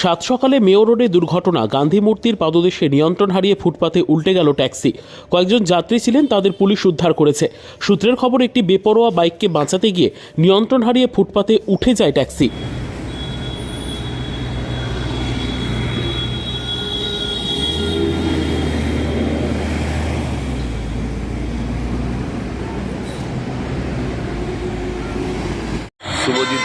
সাত সকালে মেয়র রোডে দুর্ঘটনা। গান্ধী মূর্তির পাদদেশে নিয়ন্ত্রণ হারিয়ে ফুটপাতে উল্টে গেল ট্যাক্সি। কয়েকজন যাত্রী ছিলেন, তাদের পুলিশ উদ্ধার করেছে। সূত্রের খবর, একটি বেপরোয়া বাইককে বাঁচাতে গিয়ে নিয়ন্ত্রণ হারিয়ে ফুটপাতে উঠে যায় ট্যাক্সি। শুভজিৎ